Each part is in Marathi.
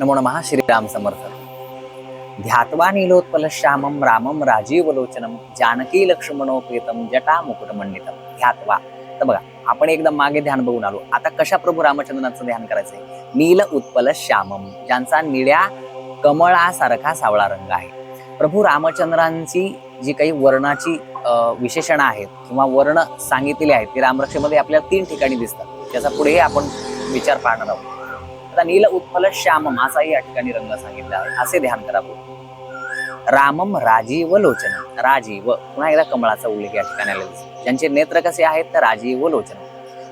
नमो नमः श्रीराम समर्थ। ध्यात्वा नीलोत्पल श्यामम रामम राजीवलोचनम जानकी लक्ष्मणोपेतम जटा मुकुटमंडितम ध्यात्वा। तर बघा आपण एकदम मागे ध्यान बघून आलो. आता कशा प्रभू रामचंद्रांचं ध्यान करायचंय? नील उत्पल श्यामम ज्यांचा निळ्या कमळासारखा सावळा रंग आहे. प्रभू रामचंद्रांची जी काही वर्णाची विशेषणं आहेत किंवा वर्ण सांगितलेली आहेत ती रामरक्षेमध्ये आपल्याला तीन ठिकाणी दिसतात. त्याचा पुढेही आपण विचार पाहणार आहोत. आता नील उत्पल श्यामम असाही या ठिकाणी रंग सांगितला. आहे असे ध्यान करा रामम राजीव लोचन. राजीव. पुन्हा एकदा कमळाचा उल्लेख या ठिकाणी आलेला दिसतो. ज्यांचे नेत्र कसे आहेत तर राजीव लोचन.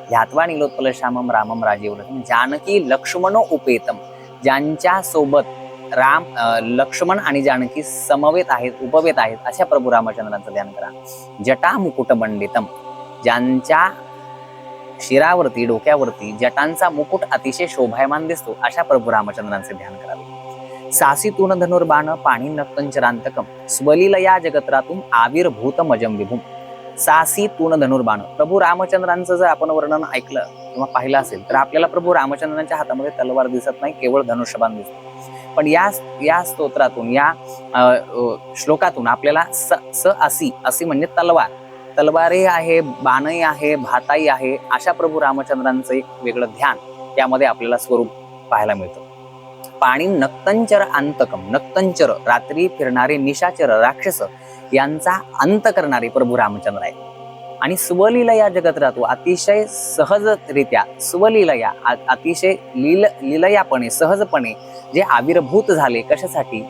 ध्यात्वा नीलोत्पल श्यामम रामम राजीव लोचन. जानकी लक्ष्मणो उपेतम. ज्यांच्या सोबत राम अं, लक्ष्मण आणि जानकी समवेत आहेत उपवेत आहेत अशा प्रभू रामचंद्रांचं ध्यान करा. जटा मुकुट मंडितम ज्यांच्या शिरावरती डोक्यावरती जटांचा मुकुट अतिशय शोभायमान दिसतो अशा प्रभू रामचंद्रांचे ध्यान करावे. सासी तून धनुर्बाण पाणी नक्तंचरांतकम स्वलील या जगत्रातून आविर्भूत मजम विभूम. सासी तून धनुर्बाण प्रभू रामचंद्रांचं जर आपण वर्णन ऐकलं किंवा पाहिलं असेल तर आपल्याला प्रभू रामचंद्रांच्या हातामध्ये तलवार दिसत नाही केवळ धनुष्यबाण दिसत. पण या या स्तोत्रातून या श्लोकातून आपल्याला स स असी असी म्हणजे तलवार तलवारही आहे बाणही आहे भाताही आहे अशा प्रभू रामचंद्रांचं एक वेगळं ध्यान त्यामध्ये आपल्याला स्वरूप पाहायला मिळतं. पाणी नक्तंचर अंतकम नक्तंचर रात्री फिरणारे निशाचर राक्षस यांचा अंत करणारे प्रभू रामचंद्र आहेत. आणि स्वलीला या जगत राहतो अतिशय सहजरित्या स्वलीलया अ- अतिशय लील लिलयापणे सहजपणे जे आविर्भूत झाले कशासाठी?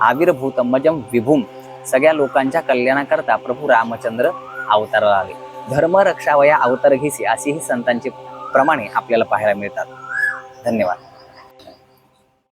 आविर्भूत मजम विभूम. सगळ्या लोकांच्या कल्याणाकरता प्रभू रामचंद्र अवताराला आले. धर्म रक्षावया अवतार घेसी अशीही संतांचे संतांची प्रमाणे आपल्याला पाहायला मिळतात. धन्यवाद.